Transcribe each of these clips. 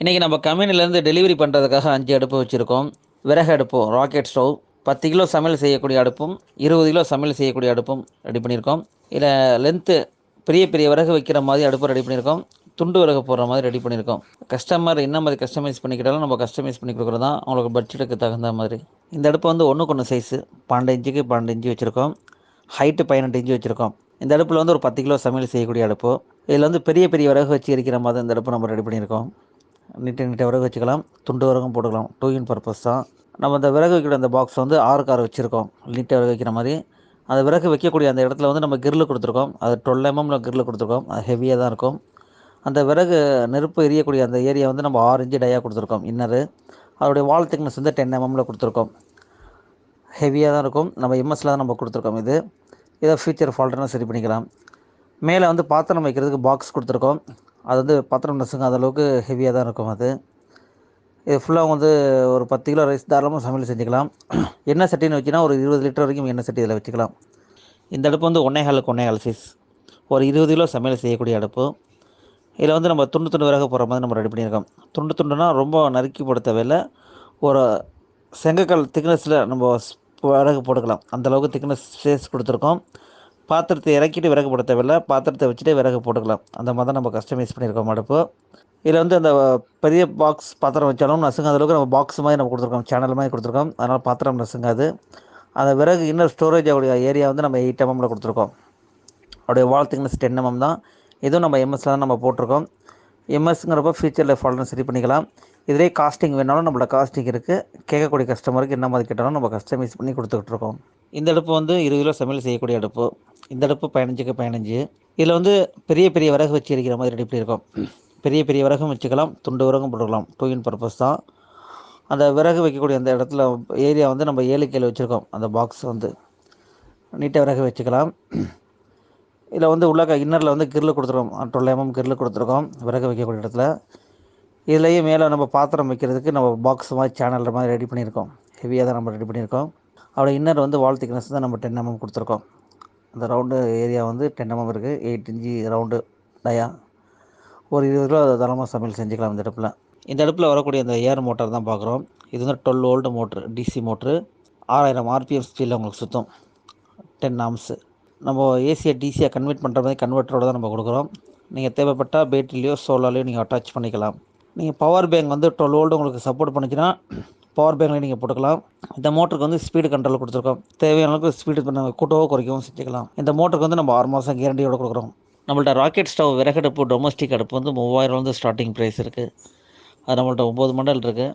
இன்றைக்கி நம்ம கம்பெனிலேருந்து டெலிவரி பண்ணுறதுக்காக அஞ்சு அடுப்பு வச்சுருக்கோம். விறகு அடுப்பு ராக்கெட் ஸ்டவ் பத்து கிலோ சமையல் செய்யக்கூடிய அடுப்பும் இருபது கிலோ சமையல் செய்யக்கூடிய அடுப்பும் ரெடி பண்ணியிருக்கோம். இதில் லென்த்து பெரிய பெரிய விறகு வைக்கிற மாதிரி அடுப்பு ரெடி பண்ணியிருக்கோம். துண்டு விறகு போடுற மாதிரி ரெடி பண்ணியிருக்கோம். கஸ்டமர் என்ன மாதிரி கஸ்டமைஸ் பண்ணிக்கிட்டாலும் நம்ம கஸ்டமைஸ் பண்ணி கொடுக்குறது தான் அவங்களுக்கு பட்ஜெட்டுக்கு தகுந்த மாதிரி. இந்த அடுப்பு வந்து ஒன்றுக்கு ஒன்று சைஸு பன்னெண்டு இன்ச்சுக்கு பன்னெண்டு இன்ச்சு வச்சுருக்கோம். ஹைட்டு பதினெட்டு இன்ச்சு வச்சுருக்கோம். இந்த அடுப்பில் வந்து ஒரு பத்து கிலோ சமையல் செய்யக்கூடிய அடுப்பு. இதில் வந்து பெரிய பெரிய விறகு வச்சு எரிக்கிற மாதிரி இந்த அடுப்பு நம்ம ரெடி பண்ணியிருக்கோம். நீட்டை நீட்டை விறகு வச்சுக்கலாம் துண்டு விறகும் போட்டுக்கலாம். டூ இன் பர்பஸ் தான். நம்ம அந்த விறகு வைக்கிற அந்த பாக்ஸ் வந்து ஆறு கார் வச்சுருக்கோம். நீட்டை விறகு வைக்கிற மாதிரி. அந்த விறகு வைக்கக்கூடிய அந்த இடத்துல வந்து நம்ம கிரில் கொடுத்துருக்கோம். அது டுவெல் எம்எம்ல கிரில் கொடுத்துருக்கோம். அது ஹெவியாக தான் இருக்கும். அந்த விறகு நெருப்பு எரியக்கூடிய அந்த ஏரியா வந்து நம்ம ஆறு இன்ச்சு டையாக கொடுத்துருக்கோம் இன்னரு அதோடைய வால் திக்னஸ் வந்து டென் எம்எம்ல கொடுத்துருக்கோம். ஹெவியாக தான் இருக்கும். நம்ம எம்எஸ்ல தான் நம்ம கொடுத்துருக்கோம் இது. இதை ஃபியூச்சர் ஃபால்ட்னா சரி பண்ணிக்கலாம். மேலே வந்து பாத்திரம் வைக்கிறதுக்கு பாக்ஸ் கொடுத்துருக்கோம். அது வந்து பாத்திரம் நசுங்க அந்த அளவுக்கு ஹெவியாக தான் இருக்கும் அது. இது ஃபுல்லாக வந்து ஒரு பத்து கிலோ ரைஸ் தாராளமாக சமையல் செஞ்சுக்கலாம். எண்ணெய் சட்டின்னு வச்சுன்னா ஒரு இருபது லிட்டர் வரைக்கும் எண்ணெய் சட்டி இதில் வச்சுக்கலாம். இந்த அடுப்பு வந்து ஒன்றே காலுக்கு ஒன்றே கால் சைஸ் ஒரு இருபது கிலோ சமையல் செய்யக்கூடிய அடுப்பு. இதில் வந்து நம்ம துண்டு துண்டு விறகு போகிற மாதிரி நம்ம ரெடி பண்ணியிருக்கோம். துண்டு துண்டுனா ரொம்ப நறுக்கி போட தேவையில்லை. ஒரு செங்கக்கல் திக்னஸில் நம்ம விறகு போட்டுக்கலாம். அந்தளவுக்கு திக்னஸ் ஸ்பேஸ் கொடுத்துருக்கோம். பாத்திரத்தை இறக்கிட்டு விறகு போட தேவையில்லை. பாத்திரத்தை வச்சுட்டே விறகு போட்டுக்கலாம். அந்த மாதிரி தான் நம்ம கஸ்டமைஸ் பண்ணியிருக்கோம் அடுப்பு. இதில் வந்து அந்த பெரிய பாக்ஸ் பாத்திரம் வச்சாலும் நசுங்காத அளவுக்கு நம்ம பாக்ஸ் மாதிரி நம்ம கொடுத்துருக்கோம். சேனல் மாதிரி கொடுத்துருக்கோம். அதனால் பாத்திரம் நசுங்காது. அந்த விறகு இன்னர் ஸ்டோரேஜ் உடைய ஏரியா வந்து நம்ம எயிட் எம்எம்மில் கொடுத்துருக்கோம். அவருடைய வால் திக்னஸ் டென் எம்எம் தான். இதுவும் நம்ம எம்எஸ்சில் தான் நம்ம போட்டிருக்கோம். எம்எஸ்ங்கிறப்ப ஃபியூச்சரில் ஃபால்ட்னு சரி பண்ணிக்கலாம். இதிலே காஸ்டிங் வேணாலும் நம்மளோட காஸ்டிங் இருக்குது கேட்கக்கூடிய கஸ்டமருக்கு என்ன மாதிரி கேட்டாலும் நம்ம கஸ்டமைஸ் பண்ணி கொடுத்துக்கிட்டு இருக்கோம். இந்த அடுப்பு வந்து இருபது கிலோ சமையல் செய்யக்கூடிய அடுப்பு. இந்த அடுப்பு பதினஞ்சுக்கு பதினஞ்சு. இதில் வந்து பெரிய பெரிய விறகு வச்சு இருக்கிற மாதிரி ரெடி பண்ணியிருக்கோம். பெரிய பெரிய விறகும் வச்சுக்கலாம். துண்டு விறகும் போட்டுக்கலாம். டூ இன் பர்பஸ் தான். அந்த விறகு வைக்கக்கூடிய அந்த இடத்துல ஏரியா வந்து நம்ம ஏழு கீழே வச்சுருக்கோம். அந்த பாக்ஸ் வந்து. நீட்டாக விறகு வச்சுக்கலாம். இதில் வந்து உள்ள இன்னரில் வந்து கிரில் கொடுத்துருக்கோம். டுவெல் எம்எம் கிரில் கொடுத்துருக்கோம். விறகு வைக்கக்கூடிய இடத்துல. இதுலேயே மேலே நம்ம பாத்திரம் வைக்கிறதுக்கு நம்ம பாக்ஸ் மாதிரி சேனல் மாதிரி ரெடி பண்ணியிருக்கோம். ஹெவியாக தான் நம்ம ரெடி பண்ணியிருக்கோம். அவரோட இன்னர் வந்து வால் திக்னஸ் தான் நம்ம டென் எம்எம் கொடுத்துருக்கோம். அந்த ரவுண்டு ஏரியா வந்து டென் எம்எம் இருக்குது எயிட் இன்ச்சு ரவுண்டு டயா ஒரு இருபது ரூபா தரமாக சமையல் செஞ்சுக்கலாம் இந்த அடுப்பில். இந்த அடுப்பில் வரக்கூடிய அந்த ஏர் மோட்டார் தான் பார்க்குறோம். இது வந்து twelve volt motor DC motor ஆறாயிரம் ஆர்பிஎம் ஸ்பீடில் உங்களுக்கு சுற்றும் டென் ஆம்ஸு நம்ம ஏசியை டிசியாக கன்வெர்ட் பண்ணுற மாதிரி கன்வெர்ட்டரோட தான் நம்ம கொடுக்குறோம். நீங்கள் தேவைப்பட்டால் பேட்டரிலையோ சோலாலையோ நீங்கள் அட்டாச் பண்ணிக்கலாம். நீங்கள் பவர் பேங்க் வந்து டுவெல் வோல்ட் உங்களுக்கு சப்போர்ட் பண்ணிச்சுன்னா பவர் பேங்க்லேயே நீங்கள் போட்டுக்கலாம். இந்த மோட்டருக்கு வந்து ஸ்பீடு கண்ட்ரோல் கொடுத்துருக்கோம். தேவையான அளவுக்கு ஸ்பீடு பண்ண கூட்டவோ குறைக்கவும் செஞ்சுக்கலாம். இந்த மோட்டருக்கு வந்து நம்ம ஆறு மாதம் கேரண்டியோடு கொடுக்குறோம். நம்மள்ட்ட ராக்கெட் ஸ்டவ் விறகடுப்பு டொமஸ்டிக் அடுப்பு வந்து மூவாயிரம் வந்து ஸ்டார்டிங் ப்ரைஸ் இருக்குது அது நம்மள்ட்ட ஒம்பது மாடல் இருக்குது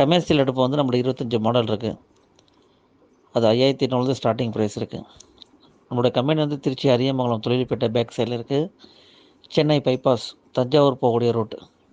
கமர்ஷியல் அடுப்பு வந்து நம்மள்ட்ட இருபத்தஞ்சி மாடல் இருக்குது அது ஐயாயிரத்தி எட்நூறு ஸ்டார்டிங் ப்ரைஸ் இருக்குது நம்மளோட கம்பெனி வந்து திருச்சி அரியமங்கலம் தொழில்பேட்டை பேக் சைடில் இருக்குது சென்னை பைபாஸ் தஞ்சாவூர் போகக்கூடிய ரூட்